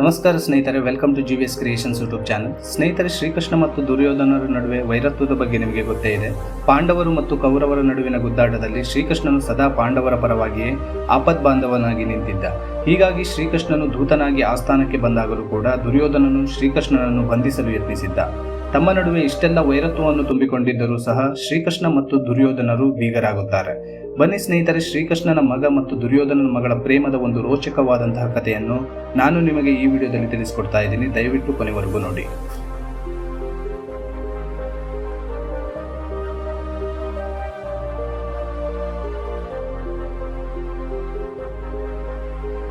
ನಮಸ್ಕಾರ ಸ್ನೇಹಿತರೆ welcome to G V S creations YouTube channel ಸ್ನೇಹಿತರೆ, ಶ್ರೀಕೃಷ್ಣ ಮತ್ತು ದುರ್ಯೋಧನರ ನಡುವೆ ವೈರತ್ವದ ಬಗ್ಗೆ ನಿಮಗೆ ಗೊತ್ತೇ ಇದೆ. ಪಾಂಡವರು ಮತ್ತು ಕೌರವರ ನಡುವಿನ ಗುದ್ದಾಟದಲ್ಲಿ ಶ್ರೀಕೃಷ್ಣನು ಸದಾ ಪಾಂಡವರ ಪರವಾಗಿಯೇ ಆಪದ್ ಬಾಂಧವನಾಗಿ ನಿಂತಿದ್ದ. ಹೀಗಾಗಿ ಶ್ರೀಕೃಷ್ಣನು ದೂತನಾಗಿ ಆಸ್ಥಾನಕ್ಕೆ ಬಂದಾಗಲೂ ಕೂಡ ದುರ್ಯೋಧನನು ಶ್ರೀಕೃಷ್ಣನನ್ನು ಬಂಧಿಸಲು ಯತ್ನಿಸಿದ್ದ. ತಮ್ಮ ನಡುವೆ ಇಷ್ಟೆಲ್ಲ ವೈರತ್ವವನ್ನು ತುಂಬಿಕೊಂಡಿದ್ದರೂ ಸಹ ಶ್ರೀಕೃಷ್ಣ ಮತ್ತು ದುರ್ಯೋಧನರು ಬೀಗರಾಗುತ್ತಾರೆ. ಬನ್ನಿ ಸ್ನೇಹಿತರೆ, ಶ್ರೀಕೃಷ್ಣನ ಮಗ ಮತ್ತು ದುರ್ಯೋಧನನ ಮಗಳ ಪ್ರೇಮದ ಒಂದು ರೋಚಕವಾದಂತಹ ಕಥೆಯನ್ನು ನಾನು ನಿಮಗೆ ಈ ವಿಡಿಯೋದಲ್ಲಿ ತಿಳಿಸಿಕೊಡ್ತಾ ಇದ್ದೀನಿ. ದಯವಿಟ್ಟು ಕೊನೆವರೆಗೂ ನೋಡಿ.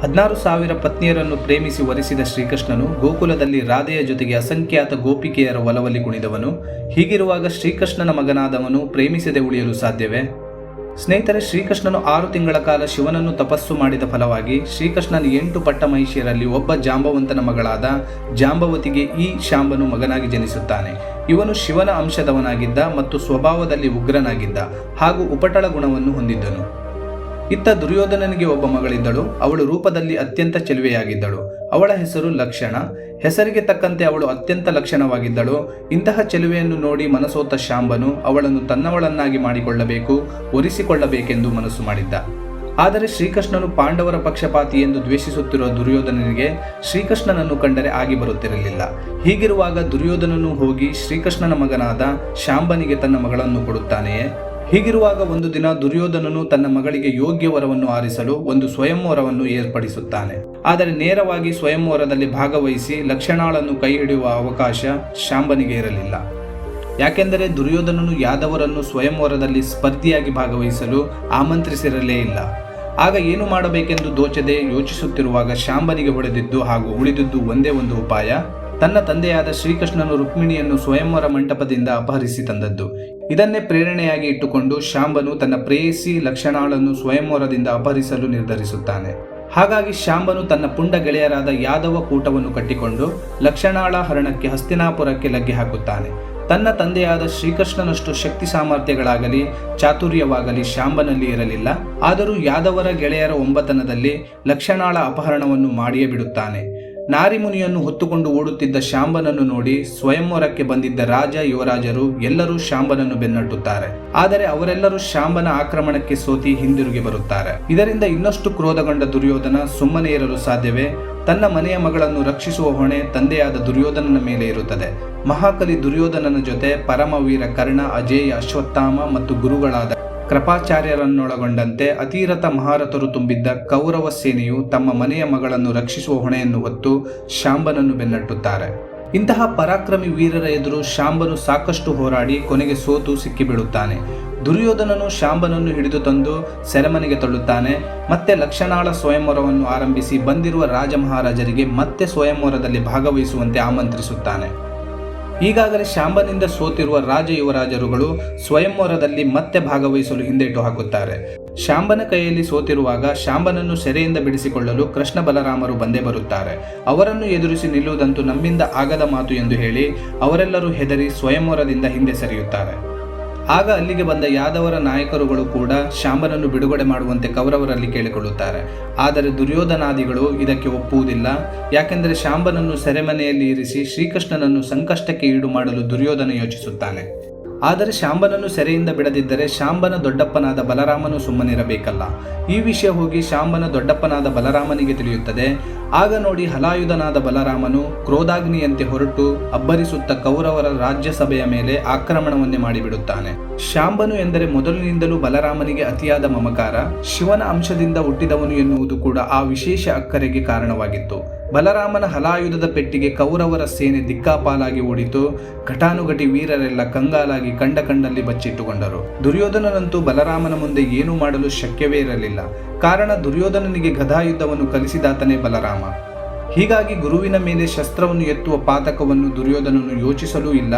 ಹದಿನಾರು ಸಾವಿರ ಪತ್ನಿಯರನ್ನು ಪ್ರೇಮಿಸಿ ವರಿಸಿದ ಶ್ರೀಕೃಷ್ಣನು ಗೋಕುಲದಲ್ಲಿ ರಾಧೆಯ ಜೊತೆಗೆ ಅಸಂಖ್ಯಾತ ಗೋಪಿಕೆಯರ ಒಲವಲ್ಲಿ ಕುಣಿದವನು. ಹೀಗಿರುವಾಗ ಶ್ರೀಕೃಷ್ಣನ ಮಗನಾದವನು ಪ್ರೇಮಿಸದೆ ಉಳಿಯಲು ಸಾಧ್ಯವೇ? ಸ್ನೇಹಿತರೆ, ಶ್ರೀಕೃಷ್ಣನು ಆರು ತಿಂಗಳ ಕಾಲ ಶಿವನನ್ನು ತಪಸ್ಸು ಮಾಡಿದ ಫಲವಾಗಿ ಶ್ರೀಕೃಷ್ಣನ ಎಂಟು ಪಟ್ಟ ಮಹಿಷಿಯರಲ್ಲಿ ಒಬ್ಬ ಜಾಂಬವಂತನ ಮಗಳಾದ ಜಾಂಬವತಿಗೆ ಈ ಶಾಂಬನು ಮಗನಾಗಿ ಜನಿಸುತ್ತಾನೆ. ಇವನು ಶಿವನ ಅಂಶದವನಾಗಿದ್ದ ಮತ್ತು ಸ್ವಭಾವದಲ್ಲಿ ಉಗ್ರನಾಗಿದ್ದ ಹಾಗೂ ಉಪಟಳ ಗುಣವನ್ನು ಹೊಂದಿದ್ದನು. ಇತ್ತ ದುರ್ಯೋಧನನಿಗೆ ಒಬ್ಬ ಮಗಳಿದ್ದಳು. ಅವಳು ರೂಪದಲ್ಲಿ ಅತ್ಯಂತ ಚೆಲುವೆಯಾಗಿದ್ದಳು. ಅವಳ ಹೆಸರು ಲಕ್ಷಣ. ಹೆಸರಿಗೆ ತಕ್ಕಂತೆ ಅವಳು ಅತ್ಯಂತ ಲಕ್ಷಣವಾಗಿದ್ದಳು. ಇಂತಹ ಚೆಲುವೆಯನ್ನು ನೋಡಿ ಮನಸೋತ ಶಾಂಬನು ಅವಳನ್ನು ತನ್ನವಳನ್ನಾಗಿ ಮಾಡಿಕೊಳ್ಳಬೇಕು, ಒರಿಸಿಕೊಳ್ಳಬೇಕೆಂದು ಮನಸ್ಸು ಮಾಡಿದ್ದ. ಆದರೆ ಶ್ರೀಕೃಷ್ಣನು ಪಾಂಡವರ ಪಕ್ಷಪಾತಿ ಎಂದು ದ್ವೇಷಿಸುತ್ತಿರುವ ದುರ್ಯೋಧನನಿಗೆ ಶ್ರೀಕೃಷ್ಣನನ್ನು ಕಂಡರೆ ಆಗಿ ಬರುತ್ತಿರಲಿಲ್ಲ. ಹೀಗಿರುವಾಗ ದುರ್ಯೋಧನನು ಹೋಗಿ ಶ್ರೀಕೃಷ್ಣನ ಮಗನಾದ ಶಾಂಬನಿಗೆ ತನ್ನ ಮಗಳನ್ನು ಕೊಡುತ್ತಾನೆಯೇ? ಹೀಗಿರುವಾಗ ಒಂದು ದಿನ ದುರ್ಯೋಧನನು ತನ್ನ ಮಗಳಿಗೆ ಯೋಗ್ಯ ವರವನ್ನು ಆರಿಸಲು ಒಂದು ಸ್ವಯಂವರವನ್ನು ಏರ್ಪಡಿಸುತ್ತಾನೆ. ಆದರೆ ನೇರವಾಗಿ ಸ್ವಯಂವರದಲ್ಲಿ ಭಾಗವಹಿಸಿ ಲಕ್ಷಣಾಳನ್ನು ಕೈ ಹಿಡಿಯುವ ಅವಕಾಶ ಶಾಂಬನಿಗೆ ಇರಲಿಲ್ಲ. ಯಾಕೆಂದರೆ ದುರ್ಯೋಧನನು ಯಾದವರನ್ನು ಸ್ವಯಂವರದಲ್ಲಿ ಸ್ಪರ್ಧಿಯಾಗಿ ಭಾಗವಹಿಸಲು ಆಮಂತ್ರಿಸಿರಲೇ ಇಲ್ಲ. ಆಗ ಏನು ಮಾಡಬೇಕೆಂದು ದೋಚದೆ ಯೋಚಿಸುತ್ತಿರುವಾಗ ಶಾಂಬನಿಗೆ ಹೊಡೆದಿದ್ದು ಹಾಗೂ ಉಳಿದಿದ್ದು ಒಂದೇ ಒಂದು ಉಪಾಯ ತನ್ನ ತಂದೆಯಾದ ಶ್ರೀಕೃಷ್ಣನು ರುಕ್ಮಿಣಿಯನ್ನು ಸ್ವಯಂವರ ಮಂಟಪದಿಂದ ಅಪಹರಿಸಿ ತಂದದ್ದು. ಇದನ್ನೇ ಪ್ರೇರಣೆಯಾಗಿ ಇಟ್ಟುಕೊಂಡು ಶಾಂಬನು ತನ್ನ ಪ್ರೇಯಸಿ ಲಕ್ಷಣಾಳನ್ನು ಸ್ವಯಂವರದಿಂದ ಅಪಹರಿಸಲು ನಿರ್ಧರಿಸುತ್ತಾನೆ. ಹಾಗಾಗಿ ಶಾಂಬನು ತನ್ನ ಪುಂಡ ಗೆಳೆಯರಾದ ಯಾದವ ಕೂಟವನ್ನು ಕಟ್ಟಿಕೊಂಡು ಲಕ್ಷಣಾಳ ಹರಣಕ್ಕೆ ಹಸ್ತಿನಾಪುರಕ್ಕೆ ಲಗ್ಗೆ ಹಾಕುತ್ತಾನೆ. ತನ್ನ ತಂದೆಯಾದ ಶ್ರೀಕೃಷ್ಣನಷ್ಟು ಶಕ್ತಿ ಸಾಮರ್ಥ್ಯಗಳಾಗಲಿ ಚಾತುರ್ಯವಾಗಲಿ ಶಾಂಬನಲ್ಲಿ ಇರಲಿಲ್ಲ. ಆದರೂ ಯಾದವರ ಗೆಳೆಯರ ಒಂಬತನದಲ್ಲಿ ಲಕ್ಷಣಾಳ ಅಪಹರಣವನ್ನು ಮಾಡಿಯೇ ಬಿಡುತ್ತಾನೆ. ನಾರಿಮುನಿಯನ್ನು ಹೊತ್ತುಕೊಂಡು ಓಡುತ್ತಿದ್ದ ಶಾಂಬನನ್ನು ನೋಡಿ ಸ್ವಯಂವರಕ್ಕೆ ಬಂದಿದ್ದ ರಾಜ ಯುವರಾಜರು ಎಲ್ಲರೂ ಶಾಂಬನನ್ನು ಬೆನ್ನಟ್ಟುತ್ತಾರೆ. ಆದರೆ ಅವರೆಲ್ಲರೂ ಶಾಂಬನ ಆಕ್ರಮಣಕ್ಕೆ ಸೋತಿ ಹಿಂದಿರುಗಿ ಬರುತ್ತಾರೆ. ಇದರಿಂದ ಇನ್ನಷ್ಟು ಕ್ರೋಧಗೊಂಡ ದುರ್ಯೋಧನ ಸುಮ್ಮನೆ ಇರಲು ಸಾಧ್ಯವೇ? ತನ್ನ ಮನೆಯ ಮಗಳನ್ನು ರಕ್ಷಿಸುವ ಹೊಣೆ ತಂದೆಯಾದ ದುರ್ಯೋಧನನ ಮೇಲೆ ಇರುತ್ತದೆ. ಮಹಾಕಲಿ ದುರ್ಯೋಧನನ ಜೊತೆ ಪರಮವೀರ ಕರ್ಣ, ಅಜೇಯ, ಅಶ್ವತ್ಥಾಮ ಮತ್ತು ಗುರುಗಳಾದ ಕೃಪಾಚಾರ್ಯರನ್ನೊಳಗೊಂಡಂತೆ ಅತಿರಥ ಮಹಾರಥರು ತುಂಬಿದ್ದ ಕೌರವ ಸೇನೆಯು ತಮ್ಮ ಮನೆಯ ಮಗಳನ್ನು ರಕ್ಷಿಸುವ ಹೊಣೆಯನ್ನು ಹೊತ್ತು ಶಾಂಬನನ್ನು ಬೆನ್ನಟ್ಟುತ್ತಾರೆ. ಇಂತಹ ಪರಾಕ್ರಮಿ ವೀರರ ಎದುರು ಶಾಂಬನು ಸಾಕಷ್ಟು ಹೋರಾಡಿ ಕೊನೆಗೆ ಸೋತು ಸಿಕ್ಕಿಬಿಡುತ್ತಾನೆ ದುರ್ಯೋಧನನು ಶಾಂಬನನ್ನು ಹಿಡಿದು ತಂದು ಸೆರೆಮನೆಗೆ ತಳ್ಳುತ್ತಾನೆ. ಮತ್ತೆ ಲಕ್ಷಣಾಳ ಸ್ವಯಂವರವನ್ನು ಆರಂಭಿಸಿ ಬಂದಿರುವ ರಾಜ ಮಹಾರಾಜರಿಗೆ ಮತ್ತೆ ಸ್ವಯಂವರದಲ್ಲಿ ಭಾಗವಹಿಸುವಂತೆ ಆಮಂತ್ರಿಸುತ್ತಾನೆ. ಈಗಾಗಲೇ ಶಾಂಬನಿಂದ ಸೋತಿರುವ ರಾಜ ಯುವರಾಜರುಗಳು ಸ್ವಯಂವರದಲ್ಲಿ ಮತ್ತೆ ಭಾಗವಹಿಸಲು ಹಿಂದೇಟು ಹಾಕುತ್ತಾರೆ. ಶಾಂಬನ ಕೈಯಲ್ಲಿ ಸೋತಿರುವಾಗ ಶಾಂಬನನ್ನು ಸೆರೆಯಿಂದ ಬಿಡಿಸಿಕೊಳ್ಳಲು ಕೃಷ್ಣ ಬಲರಾಮರು ಬಂದೇ ಬರುತ್ತಾರೆ. ಅವರನ್ನು ಎದುರಿಸಿ ನಿಲ್ಲುವುದಂತೂ ನಮ್ಮಿಂದ ಆಗದ ಮಾತು ಎಂದು ಹೇಳಿ ಅವರೆಲ್ಲರೂ ಹೆದರಿ ಸ್ವಯಂವರದಿಂದ ಹಿಂದೆ ಸರಿಯುತ್ತಾರೆ. ಆಗ ಅಲ್ಲಿಗೆ ಬಂದ ಯಾದವರ ನಾಯಕರುಗಳು ಕೂಡ ಶಾಂಬನನ್ನು ಬಿಡುಗಡೆ ಮಾಡುವಂತೆ ಕೌರವರಲ್ಲಿ ಕೇಳಿಕೊಳ್ಳುತ್ತಾರೆ. ಆದರೆ ದುರ್ಯೋಧನಾದಿಗಳು ಇದಕ್ಕೆ ಒಪ್ಪುವುದಿಲ್ಲ. ಯಾಕೆಂದರೆ ಶಾಂಬನನ್ನು ಸೆರೆಮನೆಯಲ್ಲಿ ಇರಿಸಿ ಶ್ರೀಕೃಷ್ಣನನ್ನು ಸಂಕಷ್ಟಕ್ಕೆ ಈಡು ಮಾಡಲು ದುರ್ಯೋಧನ ಯೋಚಿಸುತ್ತಾನೆ. ಆದರೆ ಶಾಂಬನನ್ನು ಸೆರೆಯಿಂದ ಬಿಡದಿದ್ದರೆ ಶಾಂಬನ ದೊಡ್ಡಪ್ಪನಾದ ಬಲರಾಮನು ಸುಮ್ಮನಿರಬೇಕಲ್ಲ. ಈ ವಿಷಯ ಹೋಗಿ ಶಾಂಬನ ದೊಡ್ಡಪ್ಪನಾದ ಬಲರಾಮನಿಗೆ ತಿಳಿಯುತ್ತದೆ. ಆಗ ನೋಡಿ ಹಲಾಯುಧನಾದ ಬಲರಾಮನು ಕ್ರೋಧಾಗ್ನಿಯಂತೆ ಹೊರಟು ಅಬ್ಬರಿಸುತ್ತ ಕೌರವರ ರಾಜ್ಯಸಭೆಯ ಮೇಲೆ ಆಕ್ರಮಣವನ್ನೇ ಮಾಡಿಬಿಡುತ್ತಾನೆ. ಶಾಂಬನು ಎಂದರೆ ಮೊದಲಿನಿಂದಲೂ ಬಲರಾಮನಿಗೆ ಅತಿಯಾದ ಮಮಕಾರ, ಶಿವನ ಅಂಶದಿಂದ ಹುಟ್ಟಿದವನು ಎನ್ನುವುದು ಕೂಡ ಆ ವಿಶೇಷ ಅಕ್ಕರೆಗೆ ಕಾರಣವಾಗಿತ್ತು. ಬಲರಾಮನ ಹಲಾಯುಧದ ಪೆಟ್ಟಿಗೆ ಕೌರವರ ಸೇನೆ ದಿಕ್ಕಾಪಾಲಾಗಿ ಓಡಿತು, ಘಟಾನುಘಟಿ ವೀರರೆಲ್ಲ ಕಂಗಾಲಾಗಿ ಕಂಡ ಕಂಡಲ್ಲಿ ಬಚ್ಚಿಟ್ಟುಕೊಂಡರು. ದುರ್ಯೋಧನನಂತೂ ಬಲರಾಮನ ಮುಂದೆ ಏನೂ ಮಾಡಲು ಶಕ್ಯವೇ ಇರಲಿಲ್ಲ. ಕಾರಣ ದುರ್ಯೋಧನನಿಗೆ ಗದಾಯುದ್ಧವನ್ನು ಕಲಿಸಿದಾತನೇ ಬಲರಾಮ. ಹೀಗಾಗಿ ಗುರುವಿನ ಮೇಲೆ ಶಸ್ತ್ರವನ್ನು ಎತ್ತುವ ಪಾತಕವನ್ನು ದುರ್ಯೋಧನನು ಯೋಚಿಸಲೂ ಇಲ್ಲ.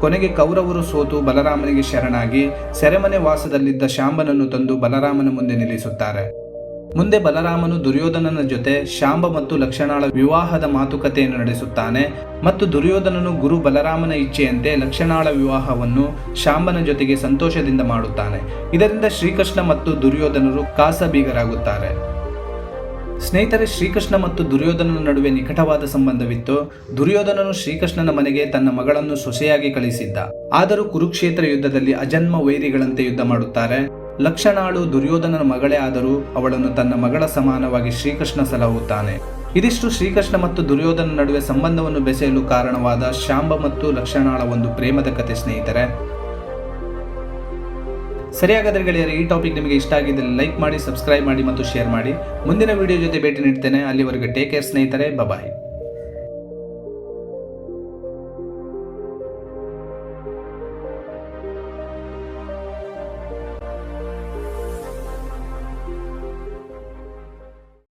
ಕೊನೆಗೆ ಕೌರವರು ಸೋತು ಬಲರಾಮನಿಗೆ ಶರಣಾಗಿ ಸೆರೆಮನೆ ವಾಸದಲ್ಲಿದ್ದ ಶಾಂಬನನ್ನು ತಂದು ಬಲರಾಮನ ಮುಂದೆ ನಿಲ್ಲಿಸುತ್ತಾರೆ. ಮುಂದೆ ಬಲರಾಮನು ದುರ್ಯೋಧನನ ಜೊತೆ ಶಾಂಬ ಮತ್ತು ಲಕ್ಷಣಾಳ ವಿವಾಹದ ಮಾತುಕತೆಯನ್ನು ನಡೆಸುತ್ತಾನೆ ಮತ್ತು ದುರ್ಯೋಧನನು ಗುರು ಬಲರಾಮನ ಇಚ್ಛೆಯಂತೆ ಲಕ್ಷಣಾಳ ವಿವಾಹವನ್ನು ಶಾಂಬನ ಜೊತೆಗೆ ಸಂತೋಷದಿಂದ ಮಾಡುತ್ತಾನೆ. ಇದರಿಂದ ಶ್ರೀಕೃಷ್ಣ ಮತ್ತು ದುರ್ಯೋಧನರು ಕಾಸಬೀಗರಾಗುತ್ತಾರೆ. ಸ್ನೇಹಿತರೆ, ಶ್ರೀಕೃಷ್ಣ ಮತ್ತು ದುರ್ಯೋಧನನ ನಡುವೆ ನಿಕಟವಾದ ಸಂಬಂಧವಿತ್ತು. ದುರ್ಯೋಧನನು ಶ್ರೀಕೃಷ್ಣನ ಮನೆಗೆ ತನ್ನ ಮಗಳನ್ನು ಸೊಸೆಯಾಗಿ ಕಳಿಸಿದ್ದ. ಆದರೂ ಕುರುಕ್ಷೇತ್ರ ಯುದ್ಧದಲ್ಲಿ ಅಜನ್ಮ ವೈರಿಗಳಂತೆ ಯುದ್ಧ ಮಾಡುತ್ತಾರೆ. ಲಕ್ಷಣಾಳು ದುರ್ಯೋಧನನ ಮಗಳೇ ಆದರೂ ಅವಳನ್ನು ತನ್ನ ಮಗಳ ಸಮಾನವಾಗಿ ಶ್ರೀಕೃಷ್ಣ ಸಲಹುತ್ತಾನೆ. ಇದಿಷ್ಟು ಶ್ರೀಕೃಷ್ಣ ಮತ್ತು ದುರ್ಯೋಧನ ನಡುವೆ ಸಂಬಂಧವನ್ನು ಬೆಸೆಯಲು ಕಾರಣವಾದ ಶಾಂಬ ಮತ್ತು ಲಕ್ಷಣಾಳ ಒಂದು ಪ್ರೇಮದ ಕತೆ ಸ್ನೇಹಿತರೆ. ಸರಿಯಾಗಾದರೆ ಗೆಳೆಯರೆ, ಈ ಟಾಪಿಕ್ ನಿಮಗೆ ಇಷ್ಟ ಆಗಿದ್ದಲ್ಲಿ ಲೈಕ್ ಮಾಡಿ ಸಬ್ಸ್ಕ್ರೈಬ್ ಮಾಡಿ ಮತ್ತು ಶೇರ್ ಮಾಡಿ. ಮುಂದಿನ ವಿಡಿಯೋ ಜೊತೆ ಭೇಟಿ ನೀಡ್ತೇನೆ. ಅಲ್ಲಿವರೆಗೆ ಟೇಕ್ ಕೇರ್ ಸ್ನೇಹಿತರೆ. ಬಾಯ್